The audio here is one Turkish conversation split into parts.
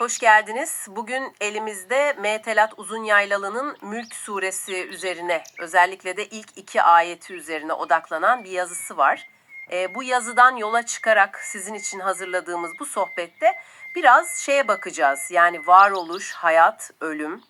Hoş geldiniz. Bugün elimizde Metelat Uzun Yaylalı'nın Mülk Suresi üzerine, özellikle de ilk iki ayeti üzerine odaklanan bir yazısı var. Ee, bu yazıdan yola çıkarak sizin için hazırladığımız bu sohbette biraz şeye bakacağız. Yani varoluş, hayat, ölüm.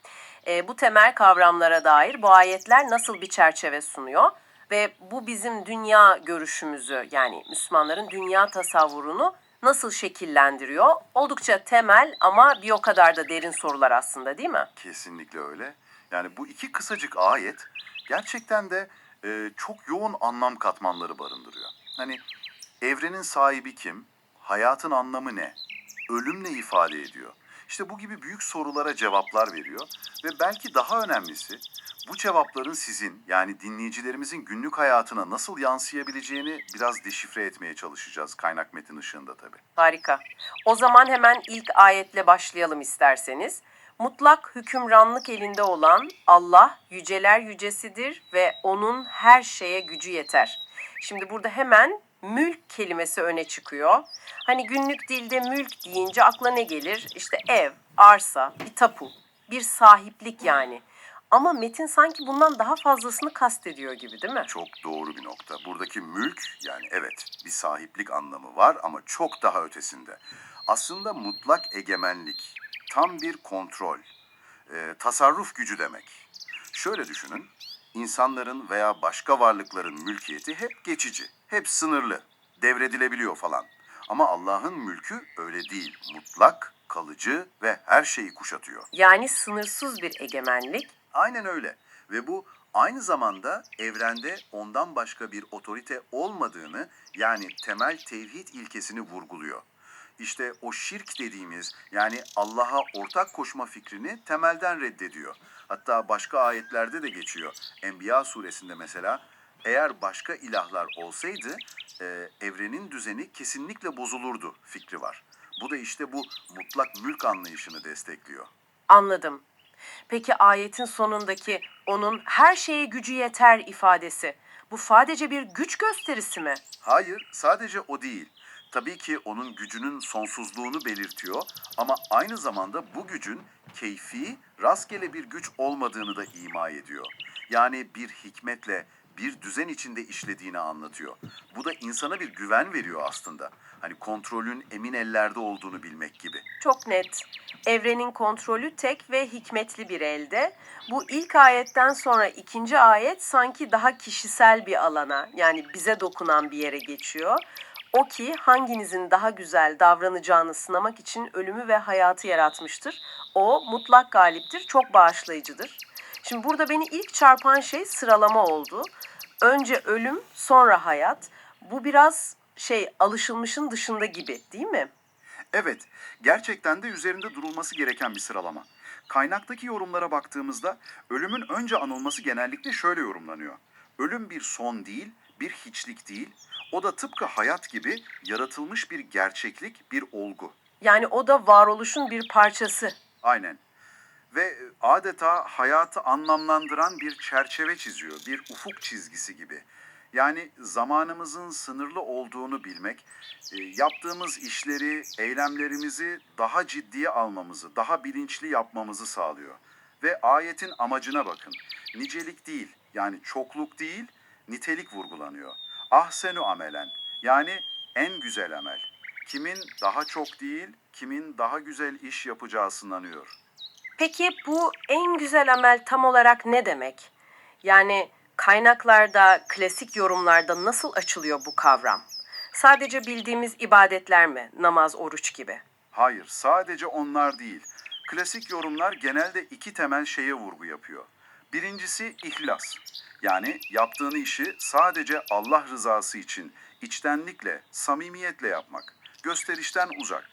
Ee, bu temel kavramlara dair bu ayetler nasıl bir çerçeve sunuyor? Ve bu bizim dünya görüşümüzü yani Müslümanların dünya tasavvurunu nasıl şekillendiriyor? Oldukça temel ama bir o kadar da derin sorular aslında değil mi? Kesinlikle öyle. Yani bu iki kısacık ayet gerçekten de e, çok yoğun anlam katmanları barındırıyor. Hani evrenin sahibi kim? Hayatın anlamı ne? Ölüm ne ifade ediyor? İşte bu gibi büyük sorulara cevaplar veriyor ve belki daha önemlisi bu cevapların sizin yani dinleyicilerimizin günlük hayatına nasıl yansıyabileceğini biraz deşifre etmeye çalışacağız kaynak metin ışığında tabii. Harika. O zaman hemen ilk ayetle başlayalım isterseniz. Mutlak hükümranlık elinde olan Allah yüceler yücesidir ve onun her şeye gücü yeter. Şimdi burada hemen mülk kelimesi öne çıkıyor. Hani günlük dilde mülk deyince akla ne gelir? İşte ev, arsa, bir tapu, bir sahiplik yani. Ama metin sanki bundan daha fazlasını kastediyor gibi değil mi? Çok doğru bir nokta. Buradaki mülk yani evet bir sahiplik anlamı var ama çok daha ötesinde. Aslında mutlak egemenlik, tam bir kontrol, e, tasarruf gücü demek. Şöyle düşünün, insanların veya başka varlıkların mülkiyeti hep geçici, hep sınırlı, devredilebiliyor falan. Ama Allah'ın mülkü öyle değil, mutlak, kalıcı ve her şeyi kuşatıyor. Yani sınırsız bir egemenlik Aynen öyle. Ve bu aynı zamanda evrende ondan başka bir otorite olmadığını yani temel tevhid ilkesini vurguluyor. İşte o şirk dediğimiz yani Allah'a ortak koşma fikrini temelden reddediyor. Hatta başka ayetlerde de geçiyor. Enbiya suresinde mesela eğer başka ilahlar olsaydı e, evrenin düzeni kesinlikle bozulurdu fikri var. Bu da işte bu mutlak mülk anlayışını destekliyor. Anladım. Peki ayetin sonundaki onun her şeye gücü yeter ifadesi bu sadece bir güç gösterisi mi? Hayır, sadece o değil. Tabii ki onun gücünün sonsuzluğunu belirtiyor ama aynı zamanda bu gücün keyfi, rastgele bir güç olmadığını da ima ediyor. Yani bir hikmetle, bir düzen içinde işlediğini anlatıyor. Bu da insana bir güven veriyor aslında. Hani kontrolün emin ellerde olduğunu bilmek gibi. Çok net. Evrenin kontrolü tek ve hikmetli bir elde. Bu ilk ayetten sonra ikinci ayet sanki daha kişisel bir alana yani bize dokunan bir yere geçiyor. O ki hanginizin daha güzel davranacağını sınamak için ölümü ve hayatı yaratmıştır. O mutlak galiptir, çok bağışlayıcıdır. Şimdi burada beni ilk çarpan şey sıralama oldu. Önce ölüm, sonra hayat. Bu biraz şey alışılmışın dışında gibi değil mi? Evet, gerçekten de üzerinde durulması gereken bir sıralama. Kaynaktaki yorumlara baktığımızda ölümün önce anılması genellikle şöyle yorumlanıyor. Ölüm bir son değil, bir hiçlik değil. O da tıpkı hayat gibi yaratılmış bir gerçeklik, bir olgu. Yani o da varoluşun bir parçası. Aynen. Ve adeta hayatı anlamlandıran bir çerçeve çiziyor, bir ufuk çizgisi gibi. Yani zamanımızın sınırlı olduğunu bilmek, e, yaptığımız işleri, eylemlerimizi daha ciddiye almamızı, daha bilinçli yapmamızı sağlıyor. Ve ayetin amacına bakın. Nicelik değil, yani çokluk değil, nitelik vurgulanıyor. Ahsenu amelen, yani en güzel amel. Kimin daha çok değil, kimin daha güzel iş yapacağı sınanıyor. Peki bu en güzel amel tam olarak ne demek? Yani kaynaklarda, klasik yorumlarda nasıl açılıyor bu kavram? Sadece bildiğimiz ibadetler mi? Namaz, oruç gibi. Hayır, sadece onlar değil. Klasik yorumlar genelde iki temel şeye vurgu yapıyor. Birincisi ihlas. Yani yaptığını işi sadece Allah rızası için içtenlikle, samimiyetle yapmak. Gösterişten uzak.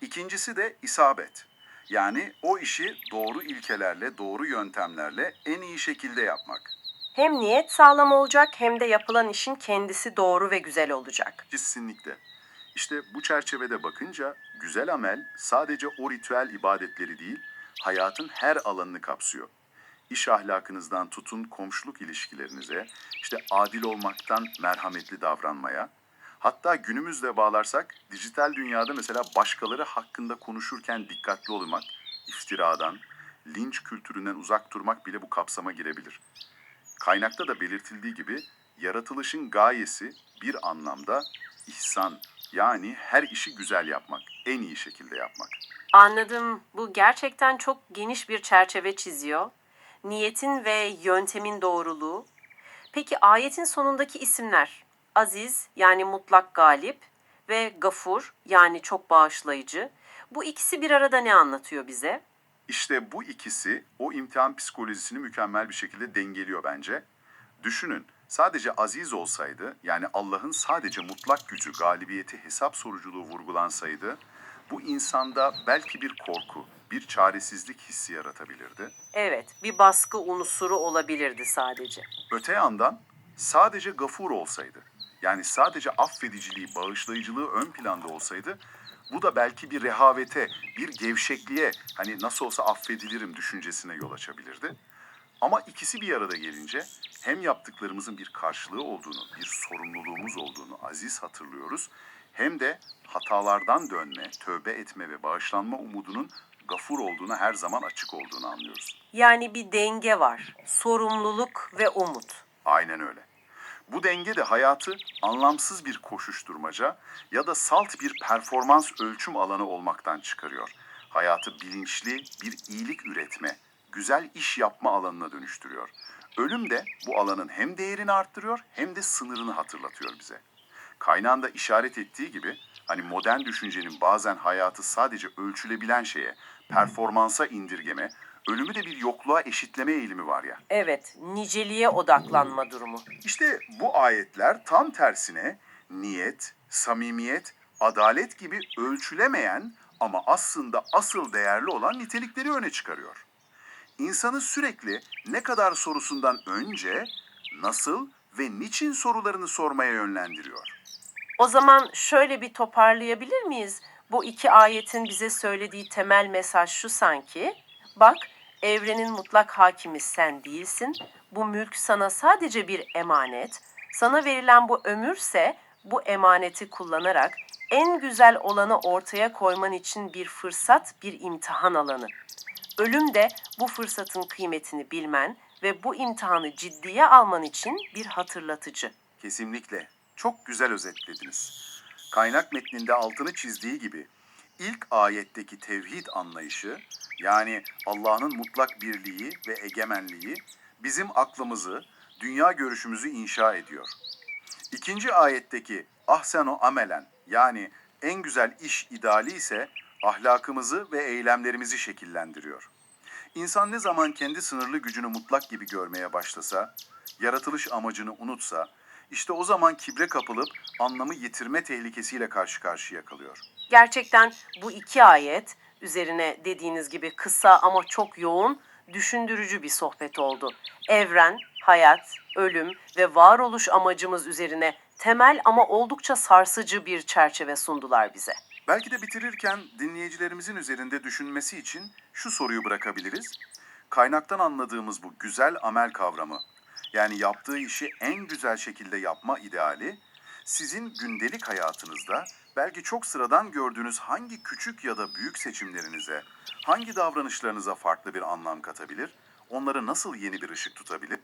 İkincisi de isabet. Yani o işi doğru ilkelerle, doğru yöntemlerle en iyi şekilde yapmak. Hem niyet sağlam olacak hem de yapılan işin kendisi doğru ve güzel olacak. Kesinlikle. İşte bu çerçevede bakınca güzel amel sadece o ritüel ibadetleri değil, hayatın her alanını kapsıyor. İş ahlakınızdan tutun komşuluk ilişkilerinize, işte adil olmaktan merhametli davranmaya, Hatta günümüzle bağlarsak dijital dünyada mesela başkaları hakkında konuşurken dikkatli olmak, iftiradan, linç kültüründen uzak durmak bile bu kapsama girebilir. Kaynakta da belirtildiği gibi yaratılışın gayesi bir anlamda ihsan yani her işi güzel yapmak, en iyi şekilde yapmak. Anladım. Bu gerçekten çok geniş bir çerçeve çiziyor. Niyetin ve yöntemin doğruluğu. Peki ayetin sonundaki isimler Aziz yani mutlak galip ve Gafur yani çok bağışlayıcı. Bu ikisi bir arada ne anlatıyor bize? İşte bu ikisi o imtihan psikolojisini mükemmel bir şekilde dengeliyor bence. Düşünün, sadece aziz olsaydı, yani Allah'ın sadece mutlak gücü, galibiyeti, hesap soruculuğu vurgulansaydı, bu insanda belki bir korku, bir çaresizlik hissi yaratabilirdi. Evet, bir baskı unsuru olabilirdi sadece. Öte yandan sadece gafur olsaydı, yani sadece affediciliği, bağışlayıcılığı ön planda olsaydı, bu da belki bir rehavete, bir gevşekliğe, hani nasıl olsa affedilirim düşüncesine yol açabilirdi. Ama ikisi bir arada gelince hem yaptıklarımızın bir karşılığı olduğunu, bir sorumluluğumuz olduğunu aziz hatırlıyoruz, hem de hatalardan dönme, tövbe etme ve bağışlanma umudunun gafur olduğunu her zaman açık olduğunu anlıyoruz. Yani bir denge var. Sorumluluk ve umut. Aynen öyle. Bu denge de hayatı anlamsız bir koşuşturmaca ya da salt bir performans ölçüm alanı olmaktan çıkarıyor. Hayatı bilinçli bir iyilik üretme, güzel iş yapma alanına dönüştürüyor. Ölüm de bu alanın hem değerini arttırıyor hem de sınırını hatırlatıyor bize. Kaynağında işaret ettiği gibi hani modern düşüncenin bazen hayatı sadece ölçülebilen şeye, performansa indirgeme, ölümü de bir yokluğa eşitleme eğilimi var ya. Evet, niceliğe odaklanma durumu. İşte bu ayetler tam tersine niyet, samimiyet, adalet gibi ölçülemeyen ama aslında asıl değerli olan nitelikleri öne çıkarıyor. İnsanı sürekli ne kadar sorusundan önce nasıl ve niçin sorularını sormaya yönlendiriyor. O zaman şöyle bir toparlayabilir miyiz? Bu iki ayetin bize söylediği temel mesaj şu sanki. Bak, evrenin mutlak hakimi sen değilsin. Bu mülk sana sadece bir emanet. Sana verilen bu ömürse bu emaneti kullanarak en güzel olanı ortaya koyman için bir fırsat, bir imtihan alanı. Ölüm de bu fırsatın kıymetini bilmen ve bu imtihanı ciddiye alman için bir hatırlatıcı. Kesinlikle. Çok güzel özetlediniz. Kaynak metninde altını çizdiği gibi ilk ayetteki tevhid anlayışı yani Allah'ın mutlak birliği ve egemenliği bizim aklımızı, dünya görüşümüzü inşa ediyor. İkinci ayetteki ahsenu amelen yani en güzel iş ideali ise ahlakımızı ve eylemlerimizi şekillendiriyor. İnsan ne zaman kendi sınırlı gücünü mutlak gibi görmeye başlasa, yaratılış amacını unutsa, işte o zaman kibre kapılıp anlamı yitirme tehlikesiyle karşı karşıya kalıyor. Gerçekten bu iki ayet üzerine dediğiniz gibi kısa ama çok yoğun, düşündürücü bir sohbet oldu. Evren, hayat, ölüm ve varoluş amacımız üzerine temel ama oldukça sarsıcı bir çerçeve sundular bize. Belki de bitirirken dinleyicilerimizin üzerinde düşünmesi için şu soruyu bırakabiliriz. Kaynaktan anladığımız bu güzel amel kavramı, yani yaptığı işi en güzel şekilde yapma ideali, sizin gündelik hayatınızda belki çok sıradan gördüğünüz hangi küçük ya da büyük seçimlerinize, hangi davranışlarınıza farklı bir anlam katabilir, onları nasıl yeni bir ışık tutabilir?